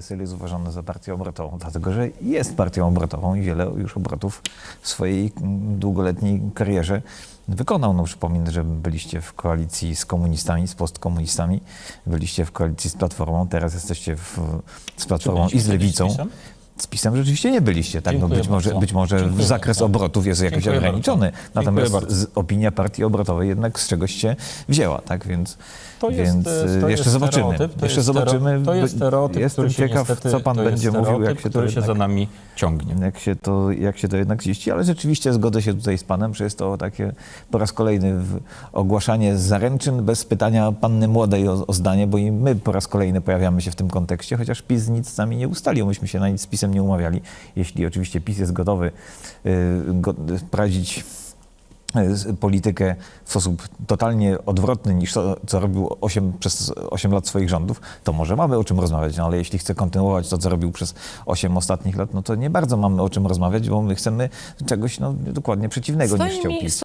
PSL jest uważany za partię obrotową, dlatego że jest partią obrotową i wiele już obrotów w swojej mm, długoletniej karierze wykonał. No przypomnę, że byliście w koalicji z komunistami, z postkomunistami, byliście w koalicji z Platformą, teraz jesteście w, z Platformą i z Lewicą. Z PiS-em? Rzeczywiście nie byliście, tak? No być może, być może Dziękuję zakres bardzo. obrotów jest jakoś Dziękuję ograniczony. bardzo. Natomiast opinia partii obrotowej jednak z czegoś się wzięła, tak? Więc, To jest, więc e, to jeszcze zobaczymy. to jeszcze jest zobaczymy. To jest stereotyp, Jestem ciekaw, niestety, co pan będzie mówił, jak się to który się jednak za nami ciągnie. jak się, to, jak się to jednak ziści, ale rzeczywiście zgodzę się tutaj z panem, że jest to takie po raz kolejny ogłaszanie zaręczyn bez pytania panny młodej o, o zdanie, bo i my po raz kolejny pojawiamy się w tym kontekście, chociaż PiS nic z nami nie ustalił, myśmy się na nic z PiSem nie umawiali. Jeśli oczywiście PiS jest gotowy y, go, prowadzić y, politykę w sposób totalnie odwrotny niż to, co robił 8, przez 8 lat swoich rządów, to może mamy o czym rozmawiać, no ale jeśli chce kontynuować to, co robił przez 8 ostatnich lat, no to nie bardzo mamy o czym rozmawiać, bo my chcemy czegoś no, dokładnie przeciwnego niż chciał PiS.